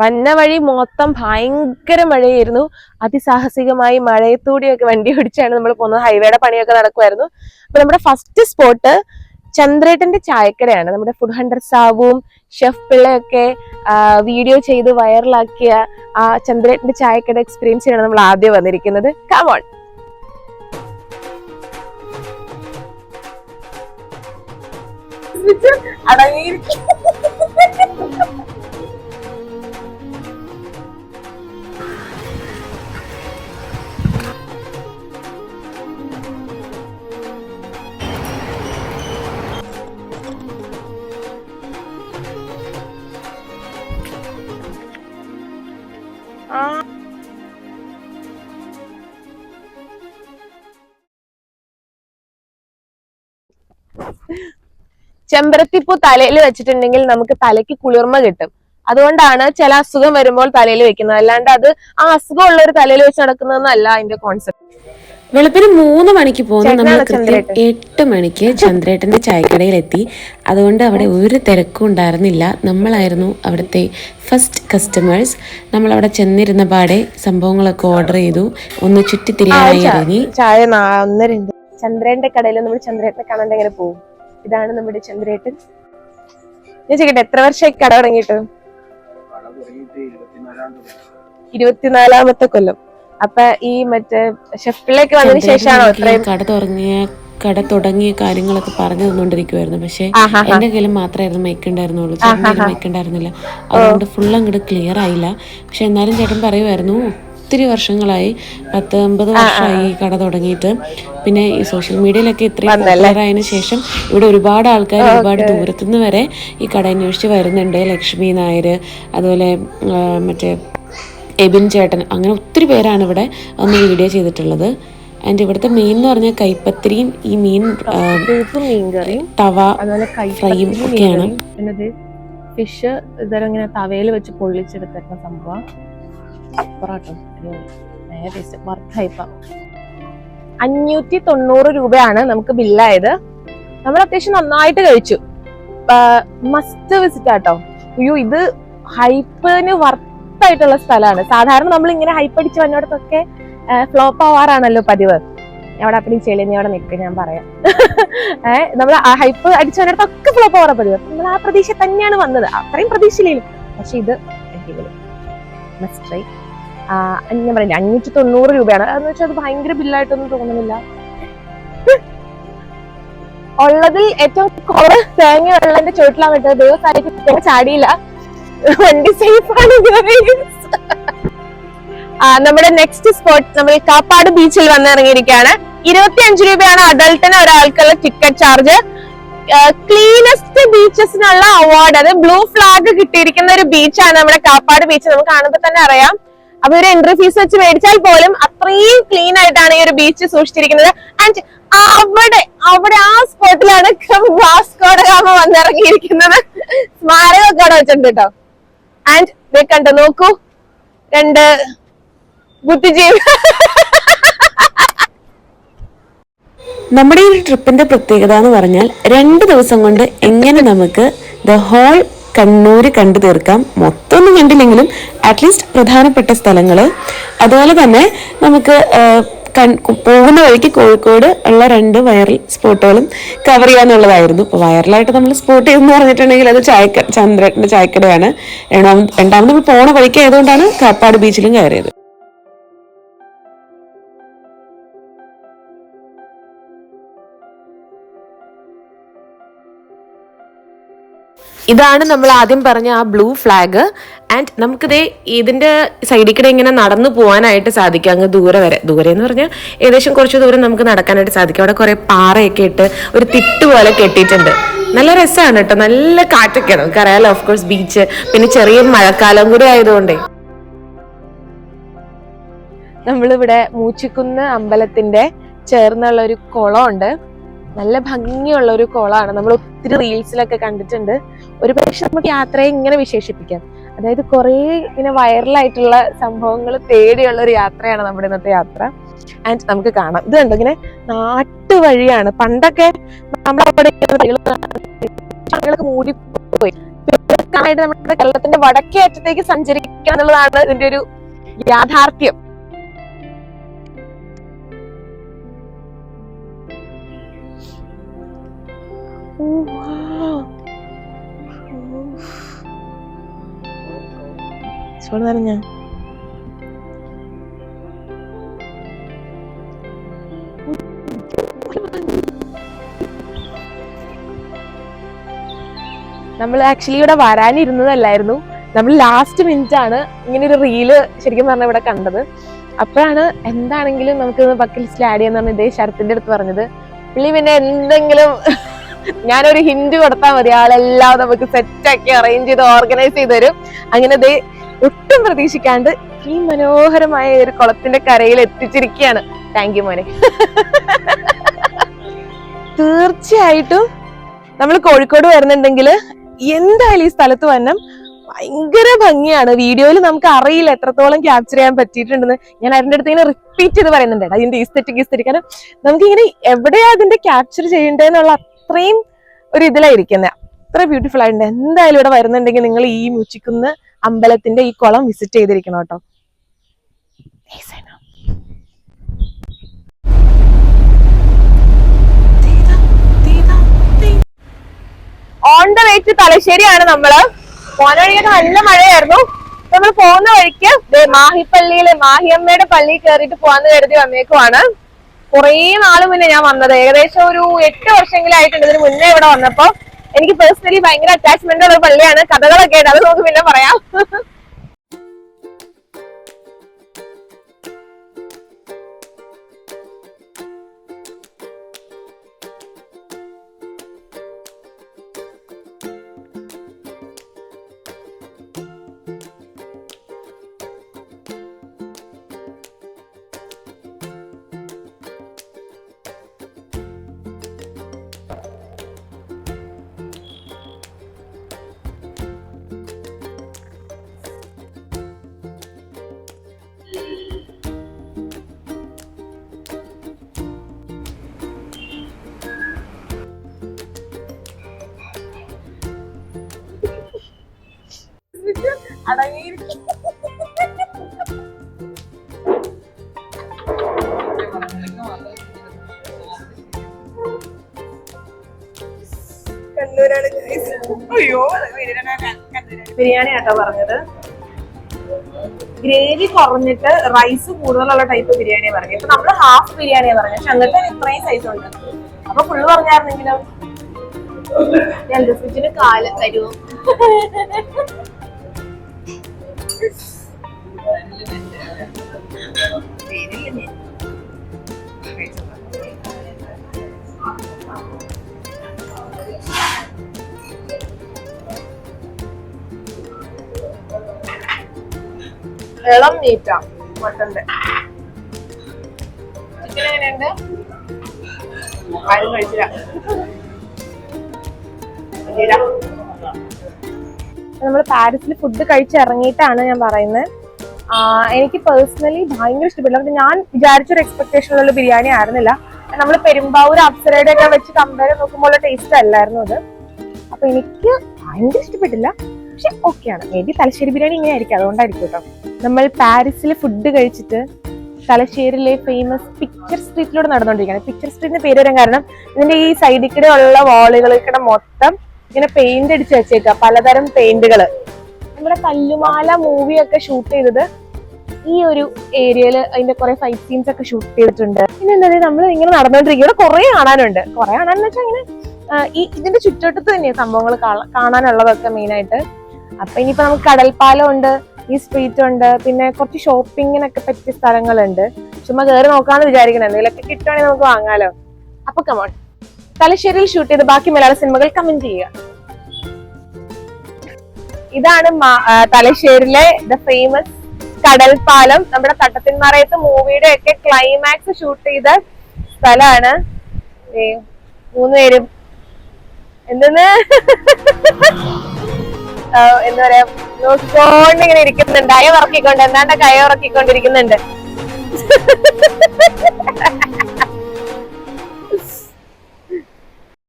വന്ന വഴി മൊത്തം ഭയങ്കര മഴയായിരുന്നു. അതിസാഹസികമായി മഴയത്തൂടിയൊക്കെ വണ്ടി ഓടിച്ചാണ് നമ്മൾ പോകുന്നത്. ഹൈവേയുടെ പണിയൊക്കെ നടക്കുമായിരുന്നു അപ്പൊ നമ്മുടെ ഫസ്റ്റ് സ്പോട്ട് ചന്ദ്രേട്ടന്റെ ചായക്കടയാണ്. നമ്മുടെ ഫുഡ് ഹണ്ടർ സാബുവും ഷെഫ് പിള്ളയൊക്കെ വീഡിയോ ചെയ്ത് വൈറലാക്കിയ ആ ചന്ദ്രേട്ടന്റെ ചായക്കട എക്സ്പീരിയൻസ് ചെയ്യാണ് നമ്മൾ ആദ്യം വന്നിരിക്കുന്നത്. കമോൺ അടങ്ങിയിരിക്കും ചെമ്പരത്തിപ്പൂ തലയിൽ വെച്ചിട്ടുണ്ടെങ്കിൽ നമുക്ക് തലയ്ക്ക് കുളിർമ കിട്ടും. അതുകൊണ്ടാണ് ചില അസുഖം വരുമ്പോൾ തലയിൽ വെക്കുന്നത്. അല്ലാണ്ട് അത് ആ അസുഖം ഉള്ള ഒരു തലയിൽ വെച്ച് നടക്കുന്നതെന്നല്ല അതിന്റെ കോൺസെപ്റ്റ് വെളുപ്പിന് മൂന്ന് മണിക്ക് പോകുന്ന. നമ്മൾ കൃത്യം എട്ട് മണിക്ക് ചന്ദ്രേട്ടന്റെ ചായക്കടയിൽ എത്തി അതുകൊണ്ട് അവിടെ ഒരു തിരക്കും ഉണ്ടായിരുന്നില്ല. നമ്മളായിരുന്നു അവിടുത്തെ ഫസ്റ്റ് കസ്റ്റമേഴ്സ് നമ്മൾ അവിടെ ചെന്നിരുന്ന പാടെ സംഭവങ്ങളൊക്കെ ഓർഡർ ചെയ്തു. ഒന്ന് ചുറ്റിത്തിരിയായി ഇറങ്ങി. ചായ ചന്ദ്രേട്ടന്റെ കടയിൽ നമ്മൾ ചന്ദ്രേട്ടനെ കാണാണ്ട് എങ്ങനെ പോകും? ഇതാണ് നമ്മുടെ ചന്ദ്രേട്ടൻ. ഞാൻ ചോദിക്കട്ടെ എത്ര വർഷമായി കട തുടങ്ങിയിട്ട്? ഇരുപത്തിനാലാമത്തെ കൊല്ലം. അപ്പൊ ഈ മറ്റേ ഷെഫിലേക്ക് വന്നതിന് ശേഷമാണോ ഇത്രയും കട തുടങ്ങിയ കട തുടങ്ങിയ കാര്യങ്ങളൊക്കെ പറഞ്ഞു തന്നുകൊണ്ടിരിക്കുവായിരുന്നു പക്ഷെ എന്റെ കയ്യിൽ മാത്രമായിരുന്നു മൈക്ക് ഉണ്ടായിരുന്നുള്ളൂ ചേട്ടന്റെ മൈക്ക് ഉണ്ടായിരുന്നില്ല അതുകൊണ്ട് ഫുൾ അങ്ങോട്ട് ക്ലിയർ ആയില്ല. പക്ഷെ എന്നാലും ചേട്ടൻ പറയുമായിരുന്നു ഒത്തിരി വർഷങ്ങളായി പത്ത് അമ്പത് വർഷമായി ഈ കട തുടങ്ങിയിട്ട്. പിന്നെ ഈ സോഷ്യൽ മീഡിയയിലൊക്കെ ഇത്രയും ആയതിനു ശേഷം ഇവിടെ ഒരുപാട് ആൾക്കാർ ഒരുപാട് ദൂരത്തുനിന്ന് വരെ ഈ കട അന്വേഷിച്ച് വരുന്നുണ്ട്. ലക്ഷ്മി നായർ അതുപോലെ മറ്റേ എബിൻ ചേട്ടൻ അങ്ങനെ ഒത്തിരി പേരാണ് ഇവിടെ ഒന്ന് വീഡിയോ ചെയ്തിട്ടുള്ളത്. ആൻഡ് ഇവിടുത്തെ മീൻ എന്ന് പറഞ്ഞാൽ കൈപ്പത്തിരിയും ഈ മീൻ തവ ഫ്രൈയും ഒക്കെയാണ്. ഫിഷ് ഇതരം ഇങ്ങനെ തവയിൽ വെച്ച് പൊള്ളിച്ചെടുത്തേക്കുന്ന സംഭവം. പൊറാട്ടോ നേരെ ടേസ്റ്റ് വറുത്തയപ്പ അഞ്ഞൂറ്റി തൊണ്ണൂറ് രൂപയാണ് നമുക്ക് ബില്ലായത്. നമ്മൾ അത്യാവശ്യം നന്നായിട്ട് കഴിച്ചു. മസ്റ്റ് വിസിറ്റ് ആട്ടോ. അയ്യോ ഇത് ഹൈപ്പിന് വർത്തായിട്ടുള്ള സ്ഥലമാണ്. സാധാരണ നമ്മൾ ഇങ്ങനെ ഹൈപ്പ് അടിച്ച് വന്നിടത്തൊക്കെ ഫ്ലോപ്പ് ആവാറാണല്ലോ പതിവ്. അവിടെ അപ്പം ചെളി നീ അവിടെ നിൽക്കുക ഞാൻ പറയാം. ഏഹ് നമ്മൾ ഹൈപ്പ് അടിച്ചു വന്നിടത്തൊക്കെ ഫ്ലോപ്പ് ആവാറ പതിവ്. നമ്മൾ ആ പ്രതീക്ഷ തന്നെയാണ് വന്നത്. അത്രയും പ്രതീക്ഷയിലും പക്ഷെ ഇത് മസ്റ്റ് ട്രൈ ഞാൻ പറയുന്നത് അഞ്ഞൂറ്റി തൊണ്ണൂറ് രൂപയാണ്. അതെന്ന് വെച്ചാൽ അത് ഭയങ്കര ബില്ലായിട്ടൊന്നും തോന്നുന്നില്ല. ഉള്ളതിൽ ഏറ്റവും കുറവ് തേങ്ങ വെള്ളന്റെ ചോട്ടിലാണ് വിട്ടത്. ദിവസമായിട്ട് ചാടിയില്ല. വണ്ടി. ആ, നമ്മുടെ നെക്സ്റ്റ് സ്പോട്ട് നമ്മൾ കാപ്പാട് ബീച്ചിൽ വന്നിറങ്ങിയിരിക്കുകയാണ്. ഇരുപത്തി അഞ്ച് രൂപയാണ് അഡൾട്ടിന് ഒരാൾക്കുള്ള ടിക്കറ്റ് ചാർജ് ക്ലീനസ്റ്റ് ബീച്ചസിനുള്ള അവാർഡ് അത് ബ്ലൂ ഫ്ലാഗ് കിട്ടിയിരിക്കുന്ന ഒരു ബീച്ചാണ് നമ്മുടെ കാപ്പാട് ബീച്ച് നമുക്ക് കാണുമ്പോൾ തന്നെ അറിയാം. അപ്പൊ ഒരു എൻട്രി ഫീസ് വെച്ച് മേടിച്ചാൽ പോലും അത്രയും ക്ലീൻ ആയിട്ടാണ് ഈ ഒരു ബീച്ച് സൂക്ഷിച്ചിരിക്കുന്നത്. ആൻഡ് അവിടെ അവിടെ ആ സ്പോട്ടിലാണ് വാസ്കോഡഗാമ വന്നിറങ്ങിയിരിക്കുന്നത്. സ്മാരകമൊക്കെ അവിടെ വെച്ചിട്ടുണ്ട് കേട്ടോ ആൻഡ് കണ്ടോ നോക്കൂ. രണ്ട് ബുദ്ധിജീവി നമ്മുടെ ഈ ട്രിപ്പിന്റെ പ്രത്യേകത എന്ന് പറഞ്ഞാൽ രണ്ട് ദിവസം കൊണ്ട് എങ്ങനെ നമുക്ക് ദ ഹോൾ കണ്ണൂര് കണ്ടു തീർക്കാം. മൊത്തം ഒന്നും കണ്ടില്ലെങ്കിലും അറ്റ്ലീസ്റ്റ് പ്രധാനപ്പെട്ട സ്ഥലങ്ങൾ അതുപോലെ തന്നെ നമുക്ക് പോകുന്ന വഴിക്ക് കോഴിക്കോട് ഉള്ള രണ്ട് വൈറൽ സ്പോട്ടുകളും കവർ ചെയ്യാന്നുള്ളതായിരുന്നു. ഇപ്പോൾ വൈറലായിട്ട് നമ്മൾ സ്പോട്ട് ചെയ്തെന്ന് പറഞ്ഞിട്ടുണ്ടെങ്കിൽ അത് ചായക്ക ചന്ദ്രന്റെ ചായക്കടയാണ്. രണ്ടാമത് രണ്ടാമത് നമ്മൾ പോണ വഴിക്ക് ആയതുകൊണ്ടാണ് കാപ്പാട് ബീച്ചിലും കയറിയത്. ഇതാണ് നമ്മൾ ആദ്യം പറഞ്ഞ ആ ബ്ലൂ ഫ്ലാഗ് ആൻഡ് നമുക്കിത് ഇതിന്റെ സൈഡിൽ കൂടെ ഇങ്ങനെ നടന്നു പോകാനായിട്ട് സാധിക്കും. അങ്ങ് ദൂരെ വരെ. ദൂരെ എന്ന് പറഞ്ഞാൽ ഏകദേശം കുറച്ച് ദൂരം നമുക്ക് നടക്കാനായിട്ട് സാധിക്കും. അവിടെ കുറെ പാറയൊക്കെ ഇട്ട് ഒരു തിട്ട് പോലെ കെട്ടിയിട്ടുണ്ട്. നല്ല രസമാണ് കേട്ടോ. നല്ല കാറ്റൊക്കെയാണ്. നമുക്ക് അറിയാലോ ഓഫ് കോഴ്സ് ബീച്ച് പിന്നെ ചെറിയ മഴക്കാലം കൂടി ആയതുകൊണ്ടേ. നമ്മളിവിടെ മൂച്ചിക്കുന്ന് അമ്പലത്തിന്റെ ചേർന്നുള്ള ഒരു കുളമുണ്ട്. നല്ല ഭംഗിയുള്ള ഒരു കുളമാണ്. നമ്മൾ ഒത്തിരി റീൽസിലൊക്കെ കണ്ടിട്ടുണ്ട്. ഒരു പക്ഷെ നമുക്ക് യാത്രയെ ഇങ്ങനെ വിശേഷിപ്പിക്കാം. അതായത് കുറേ ഇങ്ങനെ വൈറലായിട്ടുള്ള സംഭവങ്ങൾ തേടിയുള്ള ഒരു യാത്രയാണ് നമ്മുടെ ഇന്നത്തെ യാത്ര. ആൻഡ് നമുക്ക് കാണാം. ഇത് കണ്ടോ? ഇങ്ങനെ നാട്ടുവഴിയാണ് പണ്ടൊക്കെ നമ്മളവിടെ മൂടിപ്പോയി. നമ്മുടെ കേരളത്തിന്റെ വടക്കേ അറ്റത്തേക്ക് സഞ്ചരിക്കുക എന്നുള്ളതാണ് ഇതിന്റെ ഒരു യാഥാർത്ഥ്യം. നിറഞ്ഞ നമ്മൾ ആക്ച്വലി ഇവിടെ വരാനിരുന്നതല്ലായിരുന്നു നമ്മൾ ലാസ്റ്റ് മിനിറ്റ് ആണ് ഇങ്ങനെ ഒരു റീൽ ശരിക്കും പറഞ്ഞ ഇവിടെ കണ്ടത്. അപ്പോഴാണ് എന്താണെങ്കിലും നമുക്ക് ബക്കിൽ ലിസ്റ്റിൽ ആഡ് പറഞ്ഞ ഇതേ ശരത്തിന്റെ അടുത്ത് പറഞ്ഞത്. പുള്ളി പിന്നെ എന്തെങ്കിലും ഞാനൊരു ഹിന്റ് കൊടുത്താൽ മതി. ആളെല്ലാം നമുക്ക് സെറ്റാക്കി അറേഞ്ച് ചെയ്ത് ഓർഗനൈസ് ചെയ്ത് തരും. അങ്ങനെ ദേ ഒട്ടും പ്രതീക്ഷിക്കാണ്ട് ഈ മനോഹരമായ ഒരു കുളത്തിന്റെ കരയിൽ എത്തിച്ചിരിക്കുകയാണ്. താങ്ക് യു മോനെ. തീർച്ചയായിട്ടും നമ്മൾ കോഴിക്കോട് വരുന്നുണ്ടെങ്കിൽ എന്തായാലും ഈ സ്ഥലത്ത് വന്നം ഭയങ്കര ഭംഗിയാണ്. വീഡിയോയിൽ നമുക്ക് അറിയില്ല എത്രത്തോളം ക്യാപ്ചർ ചെയ്യാൻ പറ്റിയിട്ടുണ്ടെന്ന്. ഞാൻ അതിന്റെ അടുത്ത് ഇങ്ങനെ റിപ്പീറ്റ് ചെയ്ത് പറയുന്നുണ്ട്. അതിന്റെ ഈസ്തെറ്റിക് ഈസ്തെറ്റിക് കാരണം നമുക്കിങ്ങനെ എവിടെയാ അതിന്റെ ക്യാപ്ചർ ചെയ്യേണ്ടതെന്നുള്ള അത്രയും ഒരു ഇതിലായിരിക്കുന്നത് അത്ര ബ്യൂട്ടിഫുൾ ആയിട്ടുണ്ട്. എന്തായാലും ഇവിടെ വരുന്നുണ്ടെങ്കിൽ നിങ്ങൾ ഈ മുച്ചിക്കുന്ന് അമ്പലത്തിന്റെ ഈ കുളം വിസിറ്റ് ചെയ്തിരിക്കണം കേട്ടോ? ഓൺ ദ വേ ടു തലശ്ശേരിയാണ് നമ്മൾ. പോന വഴിയൊക്കെ നല്ല മഴയായിരുന്നു. നമ്മൾ പോകുന്ന വഴിക്ക് മാഹിപ്പള്ളിയിലെ മാഹിയമ്മയുടെ പള്ളിയിൽ കയറിയിട്ട് പോകാന്ന് കരുതി വന്നേക്കുവാണ് കുറേ നാൾ മുന്നേ ഞാൻ വന്നത്. ഏകദേശം ഒരു എട്ട് വർഷമെങ്കിലും ആയിട്ടുണ്ട് ഇതിന് മുന്നേ ഇവിടെ വന്നപ്പോ എനിക്ക് പേഴ്സണലി ഭയങ്കര അറ്റാച്ച്മെന്റ് ഉള്ള പള്ളിയാണ്. കഥകളൊക്കെ ഉണ്ട് അത് നമുക്ക് പിന്നെ പറയാം. ബിരിയാണി ആട്ടോ പറഞ്ഞത്. ഗ്രേവി കുറഞ്ഞിട്ട് റൈസ് കൂടുതലുള്ള ടൈപ്പ് ബിരിയാണി പറഞ്ഞു ഇപ്പൊ നമ്മൾ ഹാഫ് ബിരിയാണിയാ പറഞ്ഞു പക്ഷെ അങ്ങനത്തെ ഇത്രയും സൈസ് ഉണ്ട്. അപ്പൊ ഫുള്ള് പറഞ്ഞായിരുന്നെങ്കിലോ ഫ്രിഡ്ജിന് കാല തരുമോ ഇളം മീറ്റാ മട്ടന്റെ. ചിക്കൻ എങ്ങനെയുണ്ട്? ആരും കഴിച്ചില്ല. നമ്മൾ പാരീസിൽ ഫുഡ് കഴിച്ചിറങ്ങിയിട്ടാണ് ഞാൻ പറയുന്നത് എനിക്ക് പേഴ്സണലി ഭയങ്കര ഇഷ്ടപ്പെട്ടു. നമുക്ക് ഞാൻ വിചാരിച്ചൊരു എക്സ്പെക്ടേഷനിലുള്ള ബിരിയാണി ആയിരുന്നില്ല. നമ്മൾ പെരുമ്പാവൂർ അപ്സരയുടെ ഒക്കെ വെച്ച് കമ്പയർ നോക്കുമ്പോൾ ടേസ്റ്റ് അല്ലായിരുന്നു അത്. അപ്പൊ എനിക്ക് ഭയങ്കര ഇഷ്ടപ്പെട്ടില്ല. പക്ഷെ ഓക്കെയാണ് മേ ബി തലശ്ശേരി ബിരിയാണി ഇങ്ങനെ ആയിരിക്കും അതുകൊണ്ടായിരിക്കും കേട്ടോ. നമ്മൾ പാരീസിൽ ഫുഡ് കഴിച്ചിട്ട് തലശ്ശേരിയിലെ ഫേമസ് പിക്ചർ സ്ട്രീറ്റിലൂടെ നടന്നുകൊണ്ടിരിക്കുകയാണ്. പിക്ചർ സ്ട്രീറ്റിന് പേര് വരാൻ കാരണം ഇതിന്റെ ഈ സൈഡിൽ കൂടെ ഉള്ള വാളുകൾക്കിടെ മൊത്തം ഇങ്ങനെ പെയിന്റ് അടിച്ച് വെച്ചേക്ക പലതരം പെയിന്റുകൾ നമ്മുടെ കല്ലുമാല മൂവിയൊക്കെ ഷൂട്ട് ചെയ്തത് ഈ ഒരു ഏരിയയിൽ അതിന്റെ കുറെ ഫൈറ്റ് സീൻസ് ഒക്കെ ഷൂട്ട് ചെയ്തിട്ടുണ്ട്. പിന്നെ എന്താ നമ്മൾ ഇങ്ങനെ നടന്നുകൊണ്ടിരിക്കുക ഇവിടെ കുറെ കാണാനുണ്ട്. കുറെ കാണാന്ന് വെച്ചാൽ ഇങ്ങനെ ഈ ഇതിന്റെ ചുറ്റുവട്ടത്ത് തന്നെയാണ് സംഭവങ്ങൾ കാണാനുള്ളതൊക്കെ മെയിൻ ആയിട്ട്. അപ്പൊ ഇനിയിപ്പോ നമുക്ക് കടൽപ്പാലം ഉണ്ട് ഈ സ്ട്രീറ്റ് ഉണ്ട് പിന്നെ കുറച്ച് ഷോപ്പിങ്ങിനൊക്കെ പറ്റിയ സ്ഥലങ്ങളുണ്ട്. ചുമ്മാ കയറി നോക്കാന്ന് വിചാരിക്കണം. എന്തെങ്കിലുമൊക്കെ കിട്ടുവാണെങ്കിൽ നമുക്ക് വാങ്ങാലോ. അപ്പൊ കമോൺ തലശ്ശേരിയിൽ ഷൂട്ട് ചെയ്ത ബാക്കി മലയാള സിനിമകൾ കമന്റ് ചെയ്യുക. ഇതാണ് തലശ്ശേരിയിലെ ദ ഫേമസ് കടൽ പാലം. നമ്മുടെ തട്ടത്തിന്മാറയത്ത് മൂവിയുടെ ഒക്കെ ക്ലൈമാക്സ് ഷൂട്ട് ചെയ്ത സ്ഥലമാണ് മൂന്ന് പേരും. എന്തെന്ന്? എന്താ പറയാ നോക്കിക്കൊണ്ട് ഇങ്ങനെ ഇരിക്കുന്നുണ്ട്. അയ ഉറക്കിക്കൊണ്ട് എന്താണ്ട് കയ ഉറക്കിക്കൊണ്ടിരിക്കുന്നുണ്ട്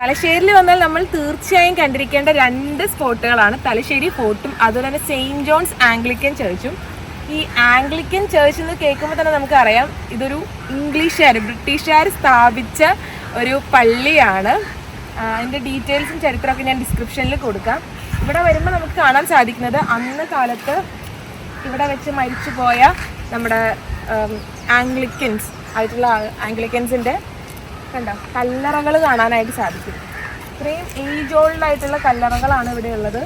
തലശ്ശേരിയിൽ വന്നാൽ നമ്മൾ തീർച്ചയായും കണ്ടിരിക്കേണ്ട രണ്ട് സ്പോട്ടുകളാണ്. തലശ്ശേരി ഫോർട്ടും അതുപോലെ തന്നെ സെയിന്റ് ജോൺസ് ആംഗ്ലിക്കൻ ചർച്ചും. ഈ ആംഗ്ലിക്കൻ ചർച്ച് എന്ന് കേൾക്കുമ്പോൾ തന്നെ നമുക്കറിയാം ഇതൊരു ഇംഗ്ലീഷുകാർ ബ്രിട്ടീഷുകാർ സ്ഥാപിച്ച ഒരു പള്ളിയാണ്. അതിന്റെ ഡീറ്റെയിൽസും ചരിത്രമൊക്കെ ഞാൻ ഡിസ്ക്രിപ്ഷനിൽ കൊടുക്കാം. ഇവിടെ വരുമ്പോൾ നമുക്ക് കാണാൻ സാധിക്കുന്നത് അന്ന് കാലത്ത് ഇവിടെ വെച്ച് മരിച്ചു പോയ നമ്മുടെ ആംഗ്ലിക്കൻസ് ആയിട്ടുള്ള ആംഗ്ലിക്കൻസിന്റെ കണ്ടോ? കല്ലറകൾ കാണാനായിട്ട് സാധിക്കും. ഇത്രയും ഏജ് ഓൾഡ് ആയിട്ടുള്ള കല്ലറകളാണ് ഇവിടെ ഉള്ളത്.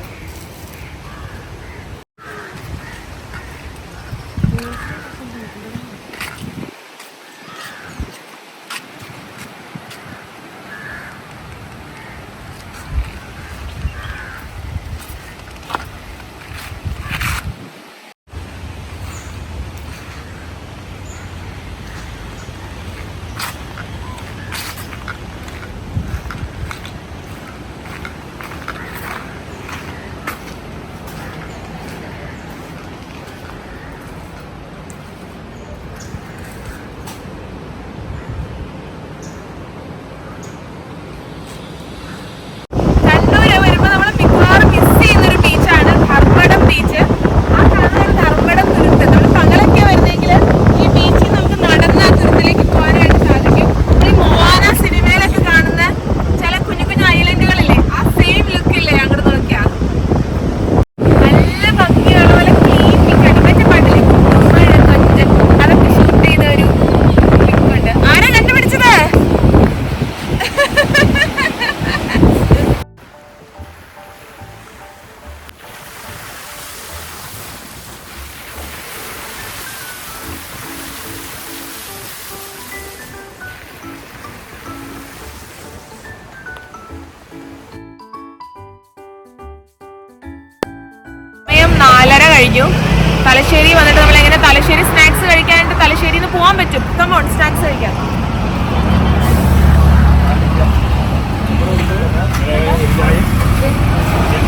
പറ്റും കമോൺ സ്നാക്സ് കഴിക്കാം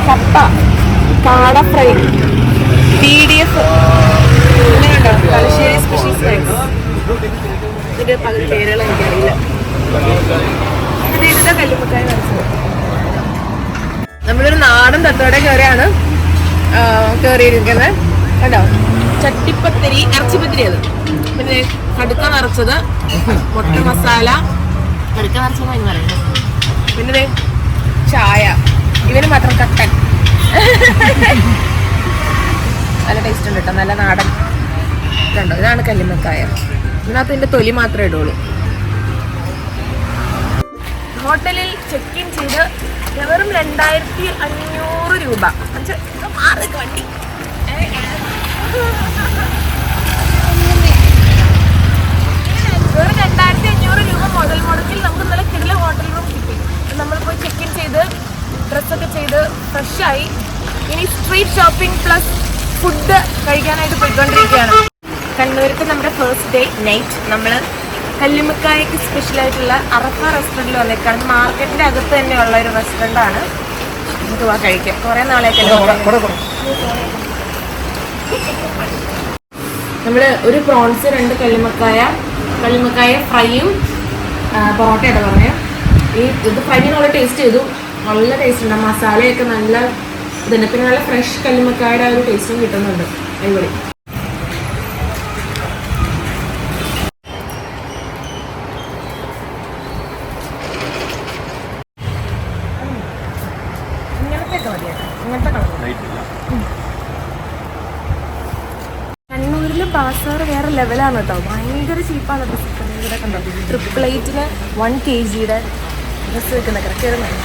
കപ്പ കാട ഫ്രൈ പി ഡി എഫ്. കണ്ടോ തലശ്ശേരി സ്പെഷ്യൽ ഇതിന്റെ പകുതി പേരുകൾ എനിക്കറിയില്ല ഇത് ഇതിന്റെ കല്ലുമുട്ടായി മനസ്സിലായി നമ്മളൊരു നാടൻ തത്തോടെ കയറിയാണ് കയറിയിരിക്കുന്നത്. കണ്ടോ? ചട്ടിപ്പത്തിരി ഇറച്ചിപ്പത്തിരി അത്. പിന്നെ കടുക്ക നിറച്ചത് മുട്ട മസാല. കടുക്ക നിറച്ചത് എന്ന് പറയുന്നത് പിന്നെ ചായ. ഇവന് മാത്രം കട്ടൻ. നല്ല ടേസ്റ്റ് ഉണ്ട് കേട്ടോ നല്ല നാടൻ ഇതുണ്ടോ? ഇതാണ് കല്ലുമ്മക്കായ. ഇതിനകത്ത് ഇതിന്റെ തൊലി മാത്രമേ ഇടുള്ളൂ. ഹോട്ടലിൽ ചെക്ക് ഇൻ ചെയ്ത് വെറും രണ്ടായിരത്തി അഞ്ഞൂറ് രൂപ. മാറി വണ്ടി. വെറും രണ്ടായിരത്തി അഞ്ഞൂറ് രൂപ മുതൽ മുടക്കിൽ നമുക്ക് നല്ല കിടില ഹോട്ടൽ റൂം കിട്ടി. നമ്മൾ പോയി ചെക്ക് ഇൻ ചെയ്ത് ഡ്രസ്സൊക്കെ ചെയ്ത് ഫ്രഷായി ഇനി സ്ട്രീറ്റ് ഷോപ്പിംഗ് പ്ലസ് ഫുഡ് കഴിക്കാനായിട്ട് പോയിക്കൊണ്ടിരിക്കുകയാണ്. കണ്ണൂരത്തെ നമ്മുടെ ഫസ്റ്റ് ഡേ നൈറ്റ് നമ്മൾ കല്ലുമ്മക്കായക്ക് സ്പെഷ്യൽ ആയിട്ടുള്ള അറഫ റെസ്റ്റോറന്റിൽ വന്നേക്കാണ്. മാർക്കറ്റിന്റെ അകത്ത് ഉള്ള ഒരു റെസ്റ്റോറന്റ് ആണ്. നമുക്ക് പോവാൻ കഴിക്കാം. കുറേ നാളെയൊക്കെ നമ്മൾ ഒരു പ്രോൺസ് രണ്ട് കല്ലുമ്മക്കായ കല്ലുമ്മക്കായ ഫ്രൈയും പൊറോട്ടയുടെ പറയാം ഈ ഇത് ഫ്രൈ നല്ല ടേസ്റ്റ് ചെയ്തു. നല്ല ടേസ്റ്റ് ഉണ്ട്. മസാലയൊക്കെ നല്ല ഇതുണ്ട് പിന്നെ നല്ല ഫ്രഷ് കല്ലുമക്കായുടെ ആ ഒരു ടേസ്റ്റും കിട്ടുന്നുണ്ട്. അടിപൊളി ഇങ്ങനത്തെ ഒക്കെ മതി കേട്ടോ. ഇങ്ങനത്തെ കളർ കണ്ണൂരിൽ ബാസാർ വേറെ ലെവലാണ് കേട്ടോ ഭയങ്കര ചീപ്പാണ് ഡ്രസ്സ് ഇവിടെ കണ്ടോ? ട്രിപ്പിൾ എയ്റ്റിന് വൺ കെ ജിയുടെ ഡ്രസ്സ് വെക്കുന്ന കിടക്കുന്നത്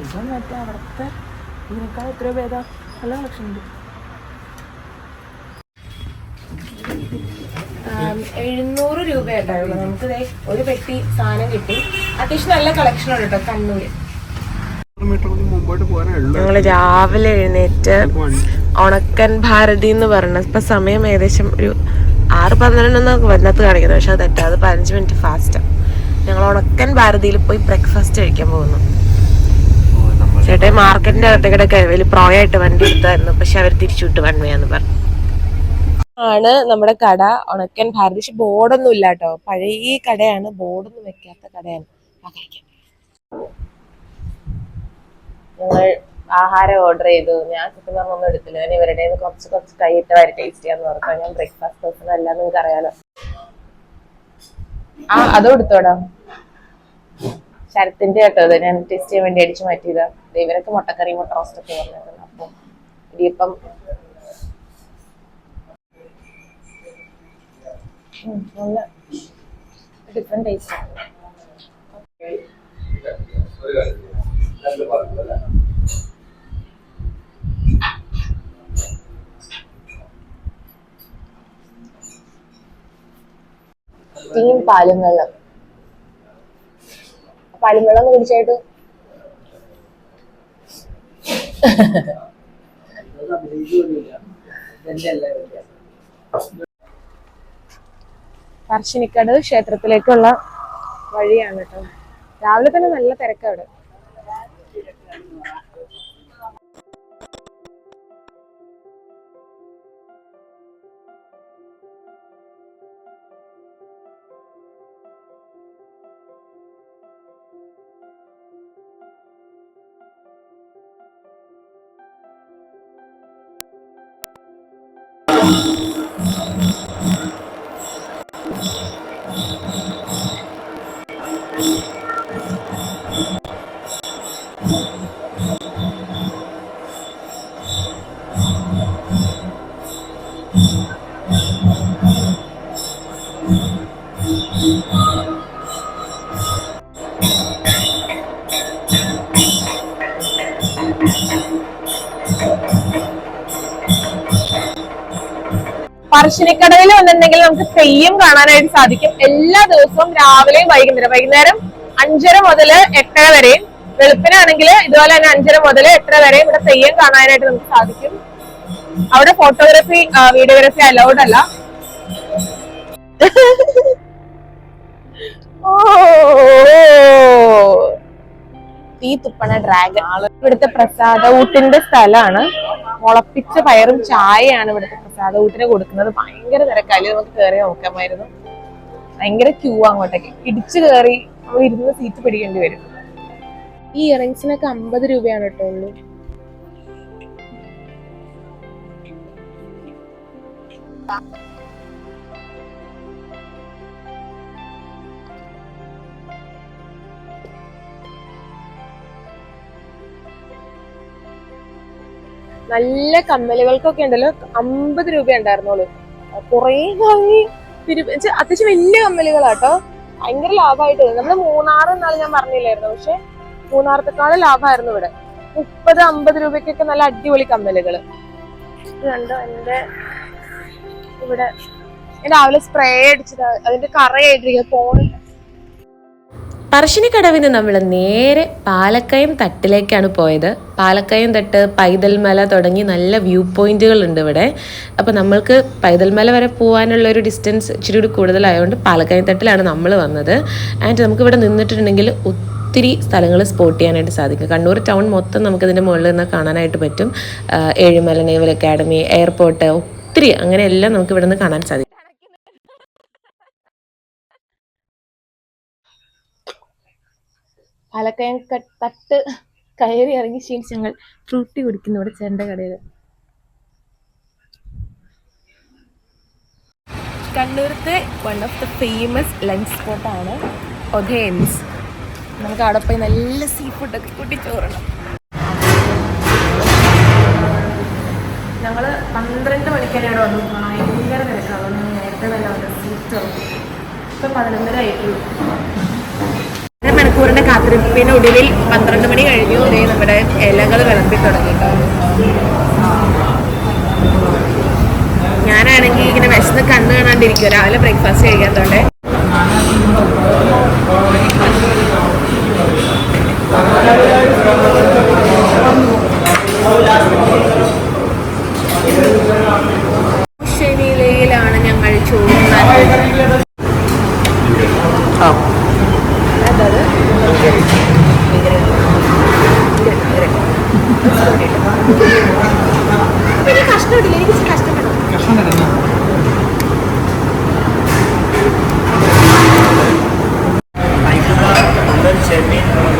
ഇപ്പം മറ്റേ അവിടുത്തെ ഇതിനേക്കാൾ എത്രയോ ഭേദം നല്ല കളക്ഷൻ ഉണ്ട്. എഴുന്നൂറ് രൂപയായിട്ടുള്ളൂ നമുക്ക് ഒരു പെട്ടി സാധനം കിട്ടി. അത്യാവശ്യം നല്ല കളക്ഷൻ ഉണ്ട് കേട്ടോ കണ്ണൂര്. ഞങ്ങൾ രാവിലെ എഴുന്നേറ്റ് ഉണക്കൻ ഭാരതി എന്ന് പറഞ്ഞ ഇപ്പൊ സമയം ഏകദേശം ഒരു ആറ് പന്ത്രണ്ടെന്നൊക്കെ വന്നത്ത് കാണിക്കുന്നത് പക്ഷെ അത് തെറ്റാ. അത് പതിനഞ്ച് മിനിറ്റ് ഫാസ്റ്റ് ഞങ്ങൾ ഉണക്കൻ ഭാരതിയിൽ പോയി ബ്രേക്ക്ഫാസ്റ്റ് കഴിക്കാൻ പോകുന്നു. ചേട്ടൻ മാർക്കറ്റിന്റെ അകത്തേക്കിടെ വലിയ പ്രോയായിട്ട് വണ്ടി എടുത്തായിരുന്നു. പക്ഷെ അവർ തിരിച്ചുവിട്ട് വൺ വേ പറഞ്ഞു. ആണ് നമ്മുടെ കട ഉണക്കൻ ഭാരതി. പക്ഷെ ബോർഡൊന്നും ഇല്ല കേട്ടോ പഴയ കടയാണ്. ബോർഡൊന്നും വെക്കാത്ത കടയാണ്. കഴിക്കാം. ഞങ്ങൾ ആഹാരം ഓർഡർ ചെയ്തു. ഞാൻ സത്യം പറഞ്ഞ ഒന്നും എടുത്തില്ല. ഞാൻ ഇവരുടെ കുറച്ച് കുറച്ച് കൈയിട്ട് വരെ ടേസ്റ്റ് ചെയ്യാന്ന് പറഞ്ഞു ഞാൻ ബ്രേക്ക്ഫാസ്റ്റ് പേഴ്സൺ അല്ല നിങ്ങൾക്ക് അറിയാലോ. ആ അതും എടുത്തോടാ ശരത്തിന്റെ കേട്ടോ ഞാൻ ടേസ്റ്റ് ചെയ്യാൻ വേണ്ടി അടിച്ചു മാറ്റിയതാ. ദേ ഇവരൊക്കെ മുട്ടക്കറി മുട്ട റോസ്റ്റ് ഒക്കെ പറഞ്ഞിരുന്നു അപ്പൊ ഇടിയപ്പം നല്ല ഡിഫറെന്റ് ടേസ്റ്റ് ടീം പാലും വെള്ളം പാലും വെള്ളം കുടിച്ചായിട്ട്. പറശ്ശിനിക്കട് ക്ഷേത്രത്തിലേക്കുള്ള വഴിയാണ് കേട്ടോ. രാവിലെ തന്നെ നല്ല തിരക്കാ പറശ്ശിനിക്കടവിൽ വന്നിട്ടുണ്ടെങ്കിൽ നമുക്ക് തെയ്യം കാണാനായിട്ട് സാധിക്കും. എല്ലാ ദിവസവും രാവിലെയും വൈകുന്നേരം. വൈകുന്നേരം അഞ്ചര മുതൽ എട്ടര വരെയും. വെളുപ്പിനാണെങ്കിൽ ഇതുപോലെ തന്നെ അഞ്ചര മുതൽ എട്ടര വരെയും ഇവിടെ തെയ്യം കാണാനായിട്ട് നമുക്ക് സാധിക്കും. അവിടെ ഫോട്ടോഗ്രാഫി വീഡിയോഗ്രാഫി അലൗഡ് അല്ല. ഓ. തീ തുപ്പണ ഡ്രാഗൺ ഇവിടുത്തെ പ്രസാദ ഊട്ടിന്റെ സ്ഥലമാണ് മുളപ്പിച്ച പയറും ചായയാണ് ഇവിടുത്തെ പ്രസാദ ഊട്ടിന് കൊടുക്കുന്നത്. ഭയങ്കര തിരക്കാൽ നമുക്ക് കയറി നോക്കാമായിരുന്നു. ഭയങ്കര ക്യൂ അങ്ങോട്ടേക്ക്. ഇടിച്ചു കയറി നമ്മൾ ഇരുന്ന് സീറ്റ് പിടിക്കേണ്ടി വരും. ഈ ഇയറിങ്സിനൊക്കെ അമ്പത് രൂപയാണ് കേട്ടോ ഉള്ളൂ. നല്ല കമ്മലുകൾക്കൊക്കെ ഉണ്ടല്ലോ. അമ്പത് രൂപ ഉണ്ടായിരുന്നുള്ളൂ. കുറേ വാങ്ങി അത്യാവശ്യം വലിയ കമ്മലുകളാട്ടോ ഭയങ്കര ലാഭമായിട്ട് നമ്മൾ മൂന്നാർ എന്നാണ് ഞാൻ പറഞ്ഞില്ലായിരുന്നു. പക്ഷെ മൂന്നാറത്തെക്കാളും ലാഭമായിരുന്നു ഇവിടെ. മുപ്പത് അമ്പത് രൂപയ്ക്കൊക്കെ നല്ല അടിപൊളി കമ്മലുകൾ. ഇത് കണ്ടോ? എന്റെ ഇവിടെ രാവിലെ സ്പ്രേ അടിച്ചത്. അതിന്റെ കറയായിട്ടിരിക്കുക ഫോണിൽ പറശ്ശിനിക്കടവിൽ നിന്ന് നമ്മൾ നേരെ പാലക്കയം തട്ടിലേക്കാണ് പോയത്. പാലക്കയം തട്ട് പൈതൽമല തുടങ്ങി നല്ല വ്യൂ പോയിന്റുകൾ ഉണ്ട് ഇവിടെ. അപ്പോൾ നമ്മൾക്ക് പൈതൽമല വരെ പോകാനുള്ള ഒരു ഡിസ്റ്റൻസ് ഇച്ചിരി കൂടി കൂടുതലായതുകൊണ്ട് പാലക്കയം തട്ടിലാണ് നമ്മൾ വന്നത്. ആൻഡ് നമുക്ക് ഇവിടെ നിന്നിട്ടുണ്ടെങ്കിൽ ഒത്തിരി സ്ഥലങ്ങൾ സ്പോട്ട് ചെയ്യാനായിട്ട് സാധിക്കും. കണ്ണൂർ ടൗൺ മൊത്തം നമുക്കിതിന്റെ മുകളിൽ നിന്ന് കാണാനായിട്ട് പറ്റും. ഏഴുമല നേവൽ അക്കാഡമി എയർപോർട്ട് ഒത്തിരി അങ്ങനെയെല്ലാം നമുക്ക് ഇവിടെ നിന്ന് കാണാൻ സാധിക്കും. പാലക്കയം തട്ട് കയറി ഇറങ്ങി ക്ഷീണിച്ച് ഞങ്ങൾ ഫ്രൂട്ടി കുടിക്കുന്നു ഇവിടെ ചേട്ടന്റെ കടയിൽ. കണ്ണൂരത്തെ one of the famous lunch സ്പോട്ടാണ് ഒഥേൻസ് നമുക്ക് അവിടെ പോയി നല്ല സീ ഫുഡൊക്കെ കൂട്ടി ചോറണം. ഞങ്ങൾ പന്ത്രണ്ട് മണിക്കാണ് ഇവിടെ വന്നു. ഭയങ്കര തിരക്കാണ്. നേരത്തെ തന്നെ വന്ന് സീറ്റ് ഇപ്പം പതിനൊന്നര ആയിട്ടുള്ളൂ. മണിക്കൂറിന്റെ കാത്തിരിപ്പിനൊടുവിൽ പന്ത്രണ്ട് മണി കഴിഞ്ഞു. ഇതേ നമ്മുടെ ഇലകൾ വിളമ്പി തുടങ്ങി ഞാനാണെങ്കിൽ ഇങ്ങനെ വിശന്ന് കണ്ണു കാണാണ്ടിരിക്കും. രാവിലെ ബ്രേക്ക്ഫാസ്റ്റ് കഴിക്കാത്തോണ്ട്.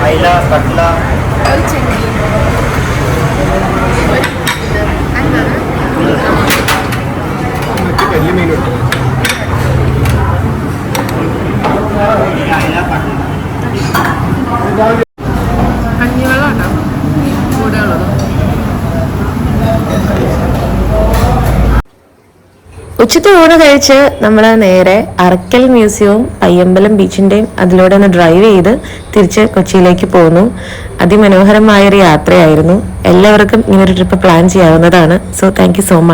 మైలా పట్ల ഉച്ചത്തെ ഊണ് കഴിച്ച് നമ്മൾ നേരെ അറക്കൽ മ്യൂസിയവും പയ്യമ്പലം ബീച്ചിന്റെയും അതിലൂടെ ഒന്ന് ഡ്രൈവ് ചെയ്ത് തിരിച്ച് കൊച്ചിയിലേക്ക് പോന്നു അതിമനോഹരമായൊരു യാത്രയായിരുന്നു. എല്ലാവർക്കും ഇങ്ങനൊരു ട്രിപ്പ് പ്ലാൻ ചെയ്യാവുന്നതാണ്. So thank so much